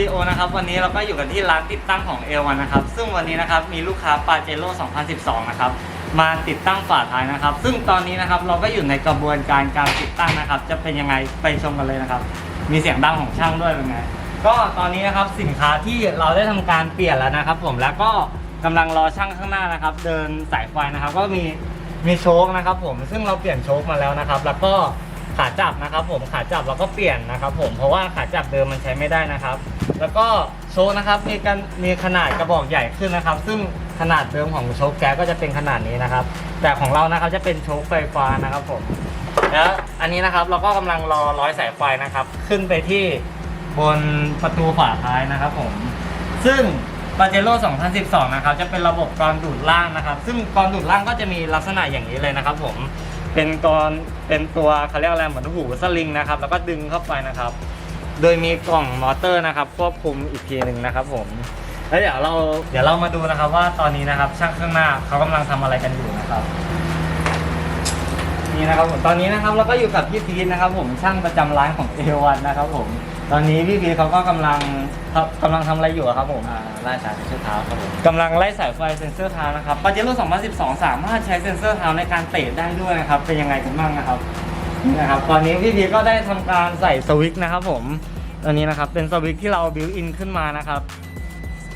ดิโอนะครับวันนี้เราก็อยู่กันที่ร้านติดตั้งของเอวันนะครับ ซึ่งวันนี้นะครับมีลูกค้าปาเจโร่2012 นะครับ มาติดตั้งฝาท้ายนะครับ ซึ่งตอนนี้นะครับเราก็อยู่ในกระบวนการการติดตั้งนะครับ จะเป็นยังไงไปชมกันเลยนะครับ มีเสียงดังของช่างด้วยเป็นไงก็ตอนนี้นะครับสินค้าที่เราได้ทำการเปลี่ยนแล้วนะครับ ผมแล้วก็กำลังรอช่างข้างหน้านะครับ เดินสายไฟนะครับ ก็มีมีโชคนะครับ ผมซึ่งเราเปลี่ยนโชคมาแล้วนะครับ แล้วก็ ขาจับนะครับผมขาจับเราก็เปลี่ยนนะครับผมเพราะว่าขาจับเดิมมันใช้ไม่ได้นะครับ แล้วก็โชคนะครับมีกันมีขนาดกระบอกใหญ่ขึ้นนะครับ ซึ่งขนาดเดิมของโชคแก๊สก็จะเป็นขนาดนี้นะครับ แต่ของเรานะครับจะเป็นโชคไฟฟ้านะครับผมแล้วอันนี้นะครับเราก็กำลังรอร้อยสายไฟนะครับ ขึ้นไปที่บนประตูฝาท้ายนะครับผม ซึ่งปาเจโร่2012 นะครับ จะเป็นระบบกรอนดูดล่างนะครับ ซึ่งกรอนดูดล่างก็จะมีลักษณะอย่างนี้เลยนะครับผม เป็นกรอนเป็นตัวเขาเรียกอะไรเหมือนหูสลิงนะครับ แล้วก็ดึงเข้าไปนะครับ โดยมีกล่องมอเตอร์นะครับควบคุมอีกทีหนึ่งนะครับ ผมแล้วเดี๋ยวเราเดี๋ยวเรามาดูนะครับ ว่าตอนนี้นะครับ ช่างเครื่องหน้าเขากำลังทำอะไรกันอยู่นะครับนี่นะครับผมตอนนี้นะครับเราก็อยู่กับพี่พีทนะครับ ผมช่างประจำร้านของเอวันนะครับ ผม ตอนนี้พี่พีทเขาก็กำลังครับกำลังทำอะไรอยู่อะครับผมอ่าไล่สายเส้นเท้าครับผม กำลังไล่สายไฟเซ็นเซอร์เท้านะครับปาเจโร่2012 สามารถใช้เซ็นเซอร์เท้าในการเตะได้ด้วยนะครับ เป็นยังไงกันบ้างนะครับนี่นะครับตอนนี้พี่พีทก็ได้ทำการใส่สวิตช์นะครับผมตอนนี้นะครับเป็นสวิตช์ที่เราบิวอินขึ้นมานะครับ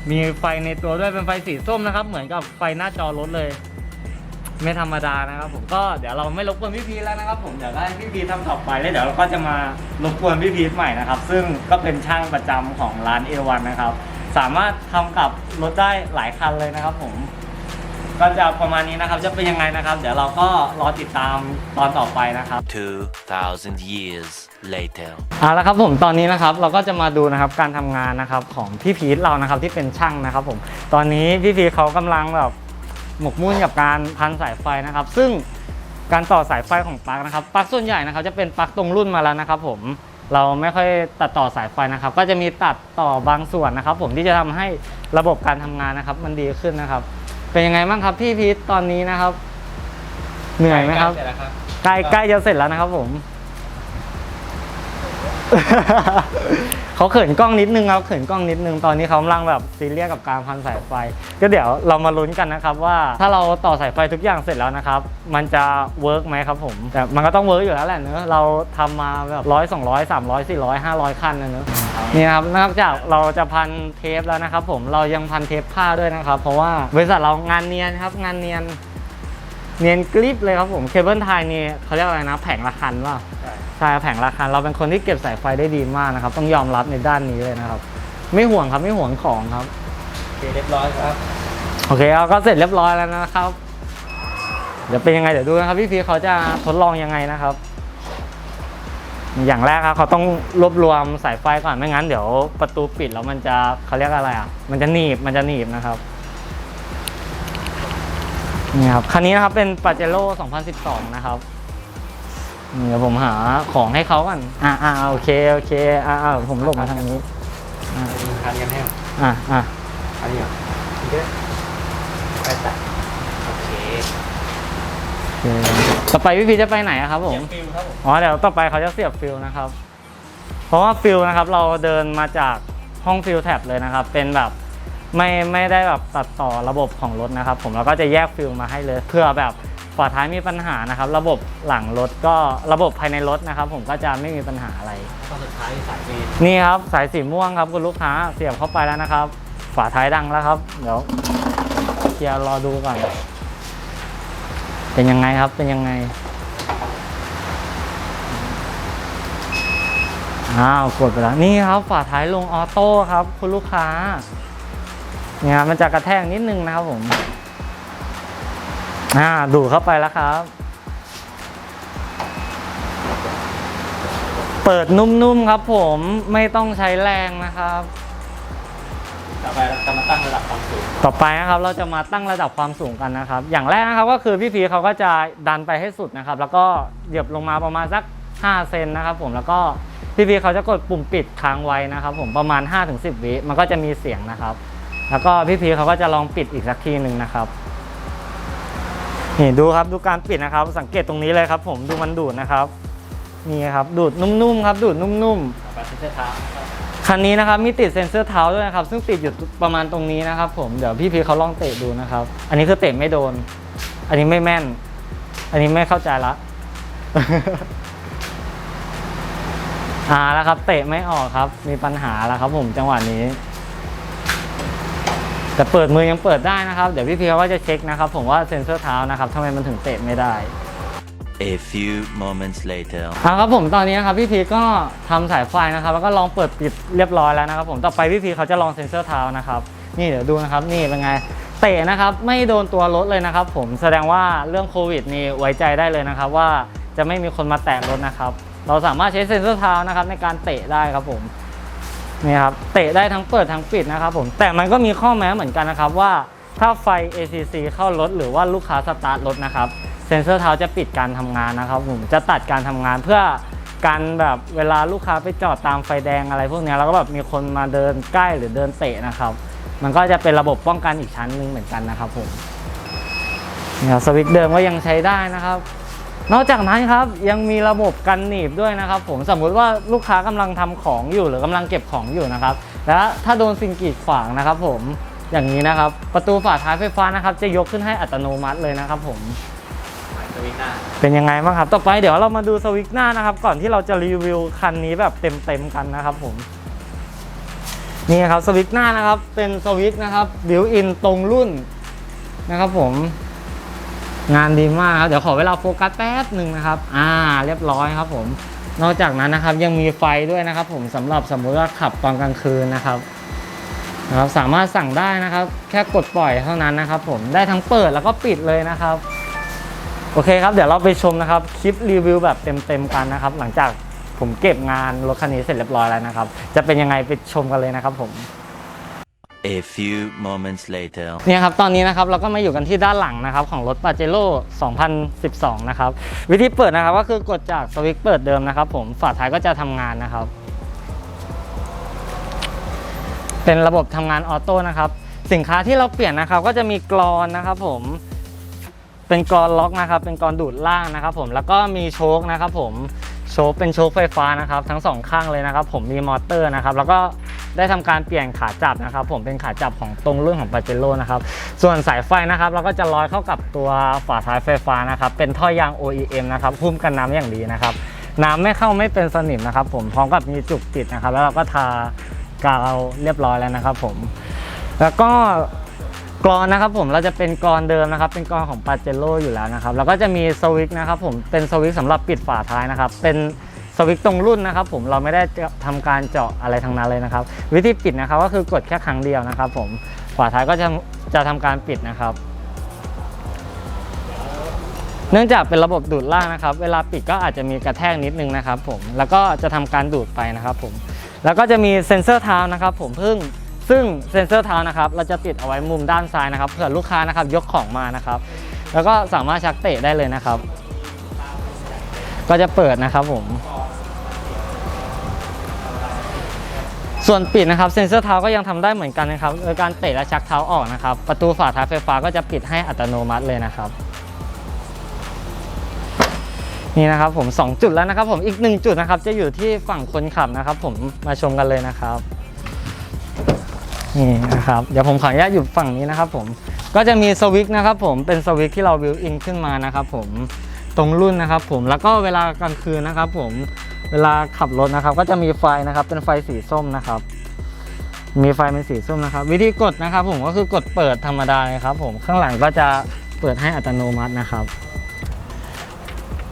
มีไฟในตัวด้วยเป็นไฟสีส้มนะครับ เหมือนกับไฟหน้าจอรถเลย ไม่ธรรมดานะครับผมก็เดี๋ยวเราไม่รบกวนพี่พีทแล้วนะครับ ผมเดี๋ยวให้พี่พีททำต่อไปแล้วเดี๋ยวเราก็จะมารบกวนพี่พีทใหม่นะครับ ซึ่งก็เป็นช่างประจำของร้านเอวันนะครับ สามารถทำกับรถได้หลายคันเลยนะครับ ผม ก็จะประมาณนี้นะครับ จะเป็นยังไงนะครับ เดี๋ยวเราก็รอติดตามตอนต่อไปนะครับ 2,000 years later. เอาละครับผมตอนนี้นะครับเราก็จะมาดูนะครับการทำงานนะครับของพี่พีทเรานะครับที่เป็นช่างนะครับผมตอนนี้พี่พีทเขากำลังแบบ หมกมุ่นกับการพันสายไฟนะครับ ซึ่งการต่อสายไฟของปลั๊กนะครับปลั๊กส่วนใหญ่นะครับจะเป็นปลั๊กตรงรุ่นมาแล้วนะครับ ผมเราไม่ค่อยตัดต่อสายไฟนะครับ ก็จะมีตัดต่อบางส่วนนะครับ ผมที่จะทำให้ระบบการทำงานนะครับ มันดีขึ้นนะครับ เป็นยังไงบ้างครับพี่พีทตอนนี้นะครับ เหนื่อยไหมครับใกล้เสร็จแล้วครับใกล้ใกล้จะเสร็จแล้วนะครับ ผม เขาเขินกล้องนิดนึงครับเขินกล้องนิดนึงตอนนี้เขากำลังแบบซีเรียสกับการพันสายไฟ ก็เดี๋ยวเรามาลุ้นกันนะครับว่าถ้าเราต่อสายไฟทุกอย่างเสร็จแล้วนะครับ มันจะเวิร์กไหมครับผมแต่มันก็ต้องเวิร์กอยู่แล้วแหละเนอะเราทำมาแบบร้อยสองร้อยสามร้อยสี่ร้อยห้าร้อยคันนะเนอะนี่นะครับนอกจากเราจะพันเทปแล้วนะครับผมเรายังพันเทปผ้าด้วยนะครับ เพราะว่าบริษัทเรางานเนียนครับงานเนียน เนียนกริบเลยครับผมเคเบิลไทยนี่เขาเรียกอะไรนะแผงละคันว่าใช่แผงละคันเราเป็นคนที่เก็บสายไฟได้ดีมากนะครับ ต้องยอมรับในด้านนี้เลยนะครับ ไม่ห่วงครับไม่ห่วงของครับโอเคเรียบร้อยครับโอเคเราก็เสร็จเรียบร้อยแล้วนะครับ เดี๋ยวเป็นยังไงเดี๋ยวดูนะครับพี่พีเขาจะทดลองยังไงนะครับ อย่างแรกครับเขาต้องรวบรวมสายไฟก่อนไม่งั้นเดี๋ยวประตูปิดแล้วมันจะเขาเรียกอะไรอะ มันจะหนีบมันจะหนีบนะครับ นี่ครับคันนี้นะครับเป็นปาเจโร่2012 นะครับนี่เดี๋ยวผมหาของให้เขาก่อนอ่าอ่าโอเคโอเคอ่าอ่าผมหลบมาทางนี้อ่าทานกันให้อ่าอ่าอันนี้เหรออีกเยอะไปตัดโอเคโอเคต่อไปพี่พีจะไปไหนอะครับผมเสียงฟิลครับผมอ๋อเดี๋ยวต่อไปเขาจะเสียบฟิลนะครับ เพราะว่าฟิลนะครับเราเดินมาจากห้องฟิลแท็บเลยนะครับ เป็นแบบ ไม่ไม่ได้แบบตัดต่อระบบของรถนะครับ ผมเราก็จะแยกฟิลมาให้เลยเพื่อแบบฝาท้ายมีปัญหานะครับ ระบบหลังรถก็ระบบภายในรถนะครับ ผมก็จะไม่มีปัญหาอะไรตอนสุดท้ายสายฟีดนี่ครับสายสีม่วงครับคุณลูกค้าเสียบเข้าไปแล้วนะครับ ฝาท้ายดังแล้วครับ เดี๋ยวเคลียร์รอดูก่อนเป็นยังไงครับเป็นยังไงอ้าวกดไปแล้วนี่ครับฝาท้ายลงออโต้ครับ คุณลูกค้า เนี่ยครับมันจะกระแทกนิดนึงนะครับผมอ่าดูดเข้าไปแล้วครับ เปิดนุ่มๆครับผมไม่ต้องใช้แรงนะครับ ต่อไปเราจะมาตั้งระดับความสูงต่อไปนะครับเราจะมาตั้งระดับความสูงกันนะครับ อย่างแรกนะครับก็คือพี่พีเขาก็จะดันไปให้สุดนะครับ แล้วก็เหยียบลงมาประมาณสัก 5 เซนนะครับผมแล้วก็พี่พีเขาจะกดปุ่มปิดค้างไว้นะครับ ผมประมาณ 5-10 วิมันก็จะมีเสียงนะครับ แล้วก็พี่พีเขาก็จะลองปิดอีกสักทีหนึ่งนะครับนี่ดูครับดูการปิดนะครับ สังเกตตรงนี้เลยครับ ผมดูมันดูดนะครับนี่ครับดูดนุ่มๆครับดูดนุ่มๆต่อไปเส้นเท้าครับคันนี้นะครับมีติดเซ็นเซอร์เท้าด้วยนะครับ ซึ่งติดอยู่ประมาณตรงนี้นะครับ ผมเดี๋ยวพี่พีเขาลองเตะดูนะครับ อันนี้คือเตะไม่โดน อันนี้ไม่แม่น อันนี้ไม่เข้าใจละอ่าแล้วครับ เตะไม่ออกครับ มีปัญหาแล้วครับ ผมจังหวะนี้ แต่เปิดมือยังเปิดได้นะครับ เดี๋ยวพี่พีเขาก็จะเช็คนะครับ ผมว่าเซ็นเซอร์เท้านะครับทำไมมันถึงเตะไม่ได้ A few moments later. อ่าครับผมตอนนี้นะครับพี่พีก็ทำสายไฟนะครับ แล้วก็ลองเปิดปิดเรียบร้อยแล้วนะครับผมต่อไปพี่พีเขาจะลองเซ็นเซอร์เท้านะครับนี่เดี๋ยวดูนะครับนี่เป็นไงเตะนะครับไม่โดนตัวรถเลยนะครับผมแสดงว่าเรื่องโควิดนี่ไว้ใจได้เลยนะครับ ว่าจะไม่มีคนมาแตะรถนะครับ เราสามารถใช้เซ็นเซอร์เท้านะครับในการเตะได้ครับผม นี่ครับเตะได้ทั้งเปิดทั้งปิดนะครับผมแต่มันก็มีข้อแม้เหมือนกันนะครับว่าถ้าไฟ ACC เข้ารถหรือว่าลูกค้าสตาร์ทรถนะครับเซ็นเซอร์เท้าจะปิดการทำงานนะครับผมจะตัดการทำงานเพื่อการแบบเวลาลูกค้าไปจอดตามไฟแดงอะไรพวกนี้แล้วก็แบบมีคนมาเดินใกล้หรือเดินเตะนะครับ มันก็จะเป็นระบบป้องกันอีกชั้นหนึ่งเหมือนกันนะครับผมเนี่ยสวิตช์เดิมก็ยังใช้ได้นะครับ นอกจากนั้นครับยังมีระบบกันหนีบด้วยนะครับ ผมสมมุติว่าลูกค้ากำลังทำของอยู่หรือกำลังเก็บของอยู่นะครับ แล้วถ้าโดนสิ่งกีดขวางนะครับ ผมอย่างนี้นะครับ ประตูฝาท้ายไฟฟ้านะครับ จะยกขึ้นให้อัตโนมัติเลยนะครับ ผมสวิตช์หน้าเป็นยังไงบ้างครับ ต่อไปเดี๋ยวเรามาดูสวิกหน้านะครับ ก่อนที่เราจะรีวิวคันนี้แบบเต็มๆกันนะครับผมนี่ครับสวิกหน้านะครับเป็นสวิกนะครับบิวอินตรงรุ่นนะครับ ผม งานดีมากครับ เดี๋ยวขอเวลาโฟกัสแป๊บหนึ่งนะครับ อ่า เรียบร้อยครับผม นอกจากนั้นนะครับยังมีไฟด้วยนะครับผมสำหรับสมมุติว่าขับตอนกลางคืนนะครับนะครับ สามารถสั่งได้นะครับ แค่กดปล่อยเท่านั้นนะครับ ผมได้ทั้งเปิดแล้วก็ปิดเลยนะครับ โอเคครับ เดี๋ยวเราไปชมนะครับคลิปรีวิวแบบเต็มๆกันนะครับ หลังจากผมเก็บงานรถคันนี้เสร็จเรียบร้อยแล้วนะครับ จะเป็นยังไงไปชมกันเลยนะครับผม A few moments later. เนี่ยครับ ตอนนี้นะครับเราก็มาอยู่กันที่ด้านหลังนะครับ ของรถ p a j e r o 2012 นะครับ วิธีเปิดนะครับ ก็คือกดจากสวิตช์เปิดเดิมนะครับผมฝาท้ายก็จะทำงานนะครับ เป็นระบบทำงานออโต้นะครับ สินค้าที่เราเปลี่ยนนะครับ ก็จะมีกรอนนะครับผมเป็นกรอนล็อกนะครับ เป็นกรอนดูดล่างนะครับ ผมแล้วก็มีโชคนะครับ ผมโชคเป็นโชคไฟฟ้านะครับ ทั้งสองข้างเลยนะครับ ผมมีมอเตอร์นะครับ แล้วก็ ได้ทำการเปลี่ยนขาจับนะครับ ผมเป็นขาจับของตรงรุ่นของปาเจโร่นะครับ ส่วนสายไฟนะครับ เราก็จะร้อยเข้ากับตัวฝาท้ายไฟฟ้านะครับ เป็นท่อยาง OEM นะครับพุ่มกันน้ำอย่างดีนะครับ น้ำไม่เข้าไม่เป็นสนิมนะครับ ผมพร้อมกับมีจุกติดนะครับ แล้วเราก็ทากาวเรียบร้อยแล้วนะครับ ผม แล้วก็กรอนนะครับผมเราจะเป็นกรอนเดิมนะครับ เป็นกรอนของปาเจโร่อยู่แล้วนะครับแล้วก็จะมีสวิตช์นะครับผมเป็นสวิตช์สำหรับปิดฝาท้ายนะครับ เป็น สวิตตรงรุ่นนะครับผมเราไม่ได้จะทำการเจาะอะไรทั้งนั้นเลยนะครับ วิธีปิดนะครับก็คือกดแค่ครั้งเดียวนะครับ ผมฝาท้ายก็จะจะทำการปิดนะครับ เนื่องจากเป็นระบบดูดล่างนะครับ เวลาปิดก็อาจจะมีกระแทกนิดนึงนะครับ ผมแล้วก็จะทำการดูดไปนะครับผมแล้วก็จะมีเซ็นเซอร์เท้านะครับ ผมเพิ่งซึ่งเซ็นเซอร์เท้านะครับ เราจะติดเอาไว้มุมด้านซ้ายนะครับเผื่อลูกค้านะครับ ยกของมานะครับ แล้วก็สามารถชักเตะได้เลยนะครับ ก็จะเปิดนะครับผม ส่วนปิดนะครับเซ็นเซอร์เท้าก็ยังทำได้เหมือนกันนะครับโดยการเตะและชักเท้าออกนะครับ ประตูฝาท้ายไฟฟ้าก็จะปิดให้อัตโนมัติเลยนะครับ นี่นะครับผม 2 จุดแล้วนะครับผมอีก 1 จุดนะครับ จะอยู่ที่ฝั่งคนขับนะครับ ผมมาชมกันเลยนะครับนี่นะครับเดี๋ยวผมขออนุญาตอยู่ฝั่งนี้นะครับ ผมก็จะมีสวิตช์นะครับ ผมเป็นสวิตช์ที่เราบิวอินขึ้นมานะครับ ผมตรงรุ่นนะครับ ผมแล้วก็เวลากลางคืนนะครับ ผม เวลาขับรถนะครับ ก็จะมีไฟนะครับเป็นไฟสีส้มนะครับ มีไฟเป็นสีส้มนะครับ วิธีกดนะครับ ผมก็คือกดเปิดธรรมดาเลยครับ ผมข้างหลังก็จะเปิดให้อัตโนมัตินะครับ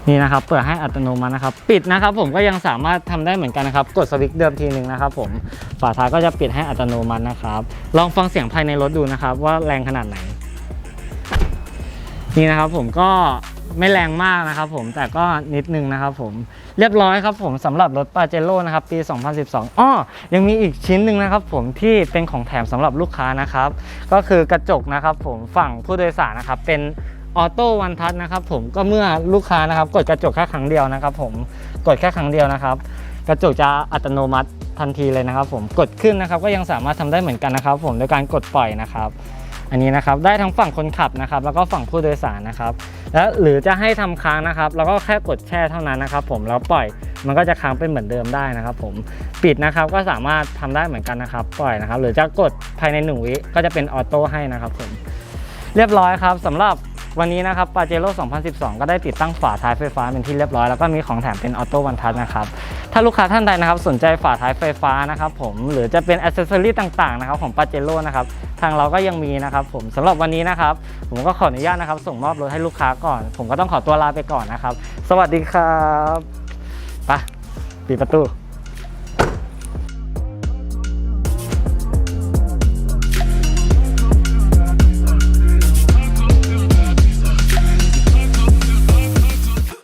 นี่นะครับ เปิดให้อัตโนมัตินะครับ ปิดนะครับ ผมก็ยังสามารถทำได้เหมือนกันนะครับ กดสวิตช์เดิมทีหนึ่งนะครับ ผมฝาท้ายก็จะปิดให้อัตโนมัตินะครับ ลองฟังเสียงภายในรถดูนะครับ ว่าแรงขนาดไหนนี่นะครับผมก็ ไม่แรงมากนะครับผมแต่ก็นิดนึงนะครับผมเรียบร้อยครับผมสำหรับรถปาเจโร่นะครับปี 2012อ้อยังมีอีกชิ้นหนึ่งนะครับผมที่เป็นของแถมสำหรับลูกค้านะครับ ก็คือกระจกนะครับผมฝั่งผู้โดยสารนะครับเป็นออโต้วันทัชนะครับผมก็เมื่อลูกค้านะครับ กดกระจกแค่ครั้งเดียวนะครับผมกดแค่ครั้งเดียวนะครับ กระจกจะอัตโนมัติทันทีเลยนะครับ ผมกดขึ้นนะครับก็ยังสามารถทำได้เหมือนกันนะครับ ผมโดยการกดปล่อยนะครับ อันนี้นะครับได้ทั้งฝั่งคนขับนะครับแล้วก็ฝั่งผู้โดยสารนะครับแล้วหรือจะให้ทำค้างนะครับ แล้วก็แค่กดแช่เท่านั้นนะครับ ผมแล้วปล่อยมันก็จะค้างเป็นเหมือนเดิมได้นะครับ ผมปิดนะครับก็สามารถทำได้เหมือนกันนะครับ ปล่อยนะครับ หรือจะกดภายในหนึ่งวิก็จะเป็นออโต้ให้นะครับผมเรียบร้อยครับสำหรับ วันนี้นะครับปาเจโร่2012 ก็ได้ติดตั้งฝาท้ายไฟฟ้าเป็นที่เรียบร้อย แล้วก็มีของแถมเป็นออโต้วันทัชนะครับ ถ้าลูกค้าท่านใดนะครับสนใจฝาท้ายไฟฟ้านะครับผมหรือจะเป็นอ c เซสซอรีต่างๆนะครับของปาเจโร่นะครับทางเราก็ยังมีนะครับผมสำหรับวันนี้นะครับผมก็ขออนุญาตนะครับ ส่งมอบรถให้ลูกค้าก่อน ผมก็ต้องขอตัวลาไปก่อนนะครับ สวัสดีครับไปปิดประตู